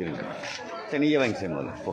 இருங்க சரி நீயே வாங்கி செய்ய முதல்ல போ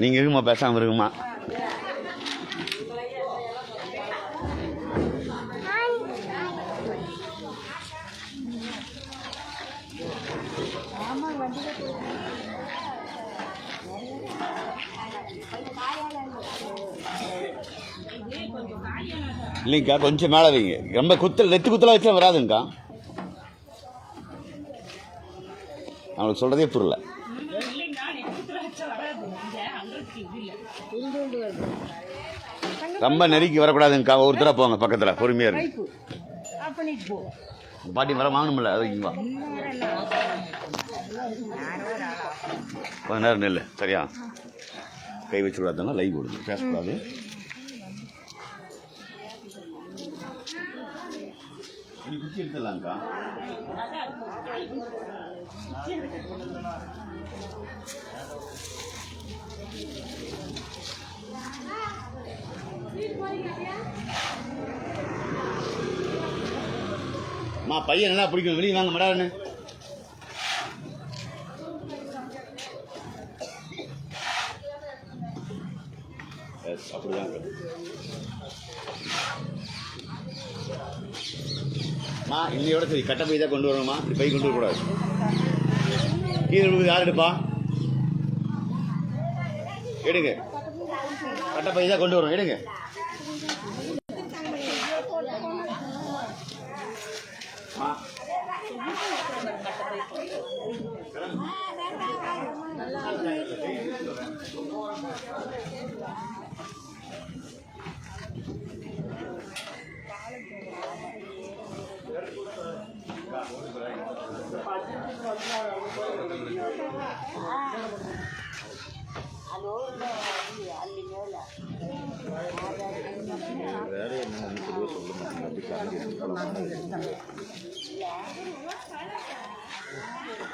நீங்கள் இருக்குமா? பேசாமல் இருக்குமா? இல்லைங்கக்கா கொஞ்சம் மேலே வைங்க. ரொம்ப குத்தல் நெத்து குத்தலாக வச்சா வராதுங்கக்கா. அவங்களுக்கு சொல்கிறதே புரியல. ரொம்ப நெருக்கி வரக்கூடாதுங்கக்கா. ஒருத்தராக போங்க பக்கத்தில் பொறுமையாக இருக்கு பாட்டி வர வாங்கணும்ல அது இங்க கொஞ்ச நேரம் நெல் சரியா? கை வச்சு விடாதாங்க லைவ் கொடுங்க பேசக்கூடாது. குச்சி எடுத்துடலாங்க்கா மா பையன் நல்லா பிடிக்கும் வெளியே வாங்க மடான்னு எஸ் மா இன்னையோட சரி கட்ட பை தான் கொண்டு வரணுமா? இப்படி பை கொண்டு வரக்கூடாது. கீழே விழுது யார் எடுப்பா? எடுங்க. கட்ட பை தான் கொண்டு வரும் எடுங்க மா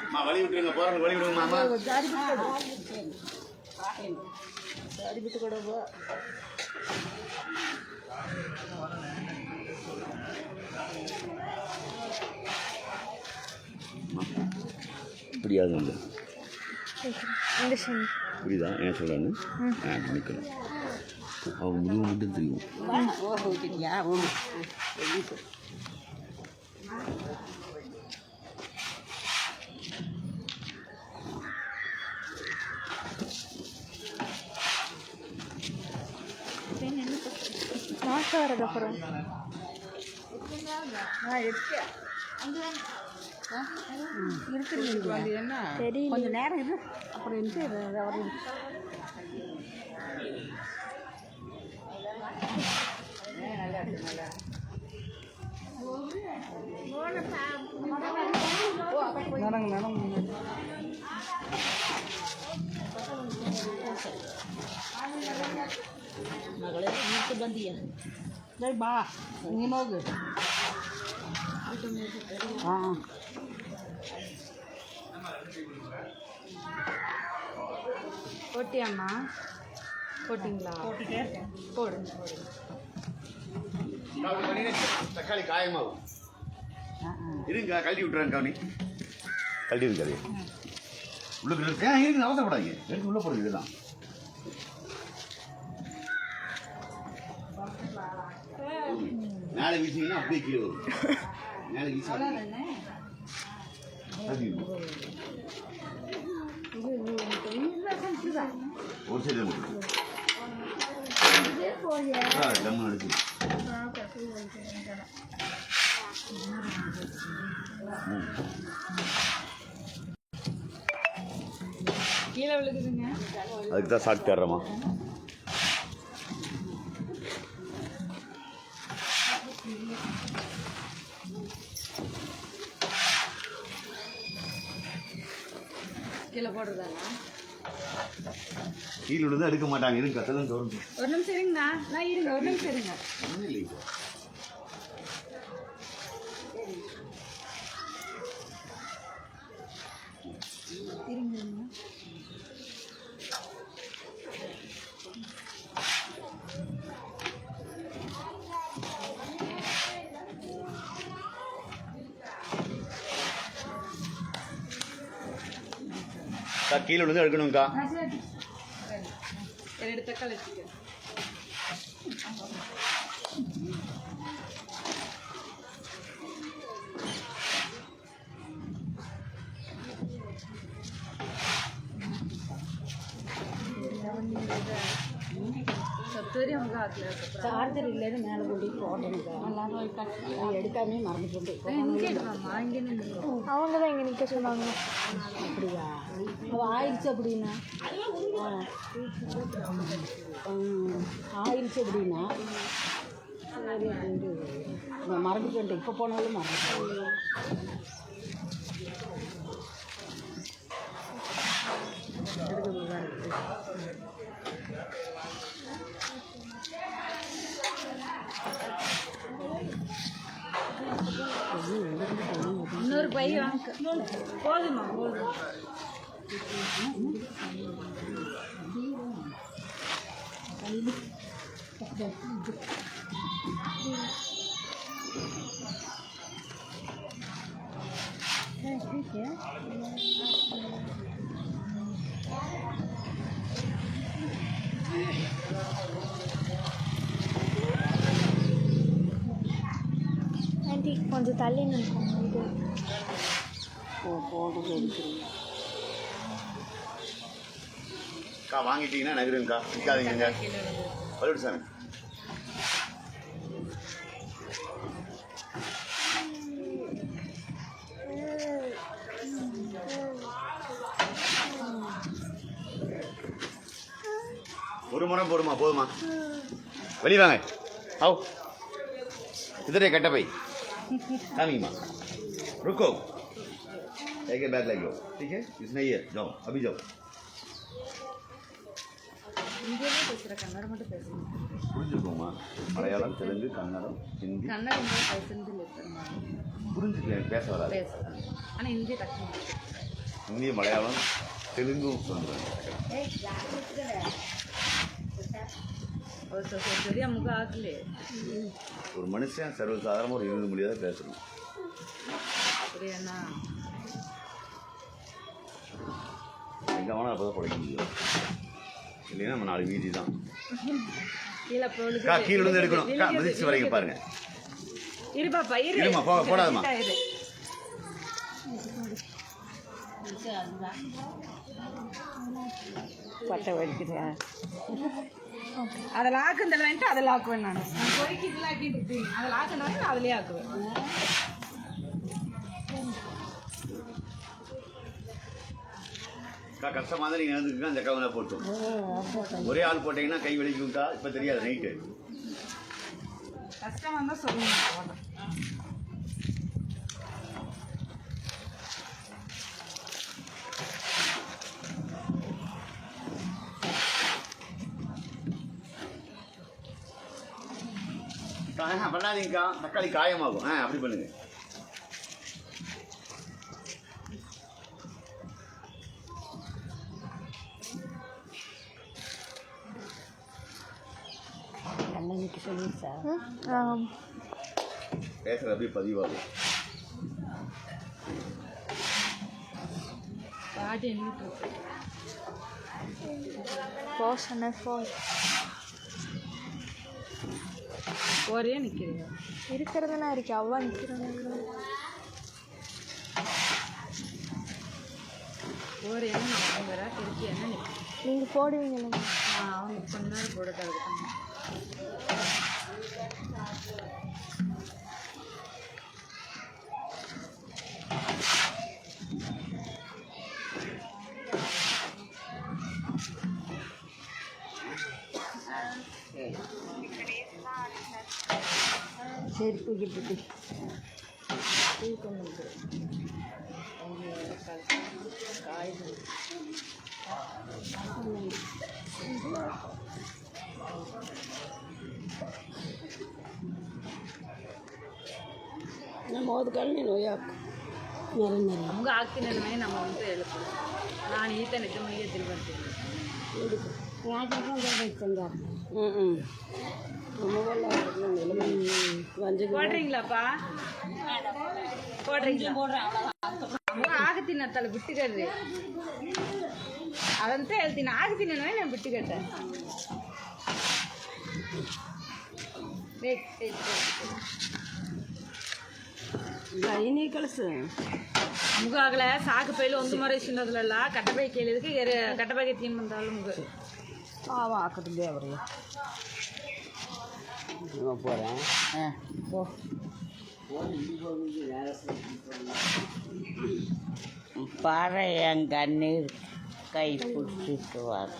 அம்மா வழி விட்டுருங்க போறவங்க வழி விடுங்க மாமா. அடிபிட்டு கூட. போ. இப்படியாவது வந்து. புரியுதா? ஏன் சொல்கிறேன்னு ஆ நிற்கணும் அவங்க முடிவு மட்டும் தெரியும். மாசம் வரது அப்புறம். தெரியல கொஞ்ச நேரம் இரு. அப்புறம் இருந்து அவர் நடங்க நடங்க ಮಗಳೇ ಮತ್ತೆ ಬಂದೀಯ ಲೈ ಬಾ ನೀನು ಹೋಗು ಹಾಂ போட்டியாம்மா போட்டிங்களா போடுங்க போடுங்க தக்காளி காயமாகும் இருங்க கழட்டி விட்டுறேன் கவனி. கழட்டி இருக்காது உள்ளுக்கு இருக்கு. ஏன் இருக்கு அவசரப்படாதீங்க. எடுத்து உள்ள போடுங்க இதெல்லாம். மேலே வீசிங்கன்னா அப்படியே கீழே வரும். மேலே வீசி ஒரு சைடு அடிச்சு. கீழே விழுகுதுங்க. அதுக்கு தான் சாப்பிட்டு தர்றோமா கீழே போடுறதாண்ணா கீழே விழுந்து எடுக்க மாட்டாங்க. இருக்கு கத்தெல்லாம் தோணும் ஒரு நிமிஷம் இருங்கண்ணா. நான் இருங்க ஒரு நிமிஷம் இருங்க. அக்கா கீழே விழுந்து எடுக்கணும்க்கா தக்காளி வச்சுக்க. சார்ஜர் இல்லைன்னு மேலே கொண்டு போட்டேனுக்கா அது எடுக்காமே மறந்து போட்டு இங்கே இருக்கலாமா இங்கே நின்று அவங்க தான் இங்கே நிற்க சொன்னாங்க. அப்படியா? அவள் ஆயிடுச்சு அப்படின்னா? ஆயிடுச்சு அப்படின்னா? நான் மறந்துட்டு இப்போ போனாலும் மறந்துட்டேன். இன்னொரு பை வாங்க போதுமா போதும் கொஞ்சம் தள்ளி நிற்கும் இது. போட்டோஸ் எடுக்கிறீங்கக்கா வாங்கிட்டீங்கன்னா நகருங்கக்கா. நிற்காதீங்க சாமி. ஒரு முறை போடுமா போதுமா? வெளியே வாங்க. ஆவ் இதரே கெட்ட பை. कामिंग माँ रुको एक बैग लगे ठीक है इसमें ये जाओ अभी जाओ இந்தியாவே பேசுகிற கன்னடம் மட்டும் பேசுங்க புரிஞ்சுக்கோமா மலையாளம் தெலுங்கு கன்னடம் ஹிந்தி கன்னடம் தான் பேசுறது இல்லை புரிஞ்சுக்கல பேச வராது பேசுகிறேன் ஆனால் இந்திய கஷ்டம் ஹிந்தி மலையாளம் தெலுங்கும் சொல்கிறேன் ஒரு மனுஷன் சர்வசாதாரணமாக ஒரு இருபது மொழியாக பேசணும். அப்படியாண்ணா? எங்கே வேணால் அப்போ தான் படிக்க முடியும். இல்லைன்னா நம்ம நாலு வீதி தான். கீழே இருந்து எடுக்கணும். மிதிச்சு வரீங்க பாருங்க. இரு பாப்பா இரு. இருமா, போடாதம்மா. இரு பட்டை வடிக்கிறேன் அதில் ஆக்குந்தல வந்துட்டு அதில் ஆக்குவேன் நான். நான் பொறுக்கி இதில் ஆக்கிட்டு அதில் ஆக்குன நான் அதிலே ஆக்குவேன் அக்கா கஷ்டமாக தான் நீங்கள் எழுந்துக்குங்க அந்த வேணா போட்டோம் ஒரே ஆள் போட்டிங்கன்னா கை வலிக்கும்க்கா இப்போ தெரியாது நைட்டு கஷ்டம் வந்தால் சொல்லுங்க பண்ணாதீங்கக்கா. தக்காளி காயமாகும். ஆ அப்படி பண்ணுங்க. பேசுகிறது அப்படியே பதிவாகும். பாட்டி எண்ணிட்டு இருக்கு போ சொன்ன போ ஒரே நிற்கிறீங்க இருக்கிறதுனா இருக்கு அவ்வா நிற்கிறாங்க ஒரு என்ன நான் வாங்குறேன் திருப்பி என்ன நிற்கிறேன் நீங்கள் போடுவீங்களா அவங்க கொஞ்ச நேரம் போட தடுத்தாங்க சரி தூக்கிட்டு இருக்கு நம்ம ಓದ್ಕೊಳ್ಳಿ ನೀವು ಯಾಕೆ ನೆರೆ ನೆರೆ ನಮ್ಗೆ ಆಗ್ತೀನಿ ನಮ್ಮ ಅಂತ ಹೇಳ್ತಾರೆ ನಾನು ಈತ ನಿಜ ಮನೆಗೆ ತಿಳ್ಬರ್ತೀನಿ ಯಾಕೆ ತಂಗಾರ ಹ್ಞೂ ಹ್ಞೂ ನಮಗೆಲ್ಲ ವಂಜ போடுறீங்களாப்பா போடுறீங்களா ನಮ್ಗೆ ಆಗ್ತೀನಿ ಅಂತಲ್ಲ ಬಿಟ್ಟುಕಡ್ರಿ ಅದಂತ ಹೇಳ್ತೀನಿ ಆಗ್ತೀನಿ ಅನ್ನೋ ನಾನು ಬಿಟ್ಟುಕಟ್ಟೆ ಬೇಕು ಏನೇ ಕಳಿಸು ಮುಗ ಆಗಲೇ ಸಾಕು ಪೈಲು ಒಂದು ಮರ ಸಿನ್ನೋದ್ರಲ್ಲ ಕಟ್ಟಬೈ ಕೇಳಿದಕ್ಕೆ ಎರೆ ಕಟ್ಟಬೈಗೆ ತಿನ್ ಬಂದಾಳು ಮುಗ ಅವ ಹಾಕಿದ್ದು நம்ம போகிறேன் ஆ போ. பாறை என் கண்ணீர் கை பிடிச்சிட்டு வாங்க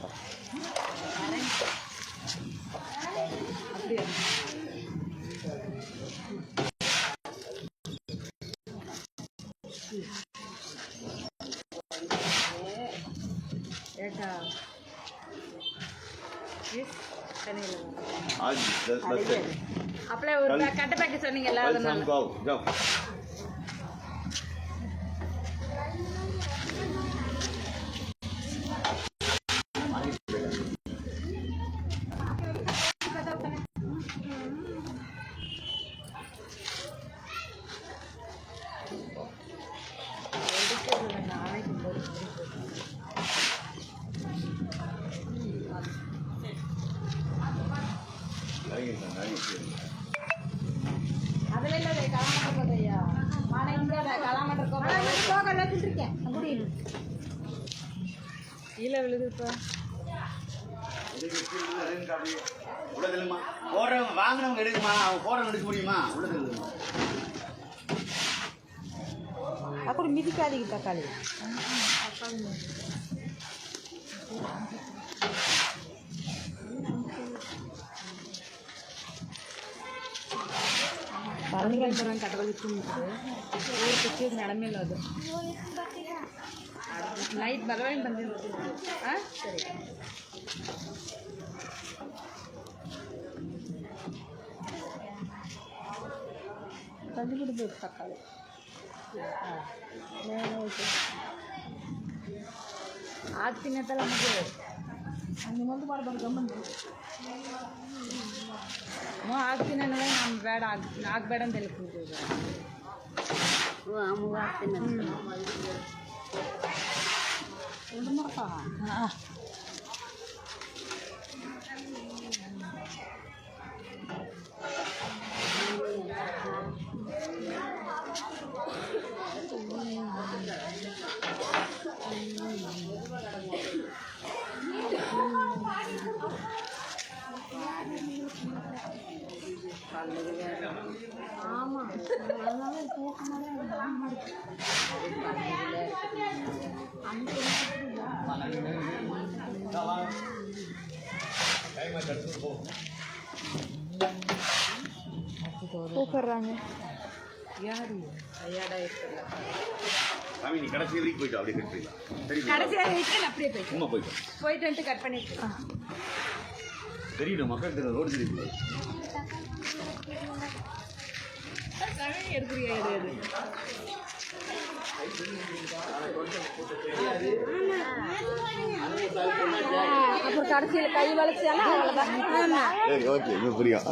அப்படியே ஒரு கட்டை பேக்கெட் சொன்னீங்கல்ல அதனால கீழே விழுதுப்பா உள்ளதுமா வாங்கினவங்க எடுக்குமா அவங்க போடுறவங்க எடுக்க முடியுமா உள்ளதுமா அப்புறம் மிதிக்காதீங்க தக்காளி தக்காளி. అరంగుళం కట్టగలుగుతుంది ఊరికి వచ్చేది మేడమే లేదు నైట్ బలమైన బంది సరే తల్లిగుడి పోయి పక్కలు నేను ಆಗ್ತೀನಿ ಅಂತಲ್ಲ ಮಗು ಹಂಗೆ ಮುಂದೆ ಮಾಡ್ಬಾರ್ದು ಗಮ್ಮಂದು ಹ್ಞೂ ಆಗ್ತೀನಿ ಅನ್ನೋದೇ ನಾನು ಬೇಡ ಆಗ್ತೀನಿ ಆಗಬೇಡ ಅಂತ ಹೇಳ್ಕೊಂತೀವಿ ಅಮ್ಮಗೆ ಹಾಕ್ತೀನಿ ಒಂದು ಮಾಡ್ತಾ ಹಾಂ கூப்பிடுறாங்க யாரு ஐயாடா இருக்கல சாமி நீ கடைசி வரைக்கும் போயிட்டு அப்படியே கட் சரி வைக்கல அப்படியே போயிட்டு. சும்மா போயிட்டு போயிட்டு வந்துட்டு கட் பண்ணிட்டு. தெரியல மக்கள் தெரியல ரோடு தெரியல எடுக்கிறியா எடு அப்புறம் கடைசியில் கை வளைச்சாலும் அவ்வளோதான் ஓகே புரியும்.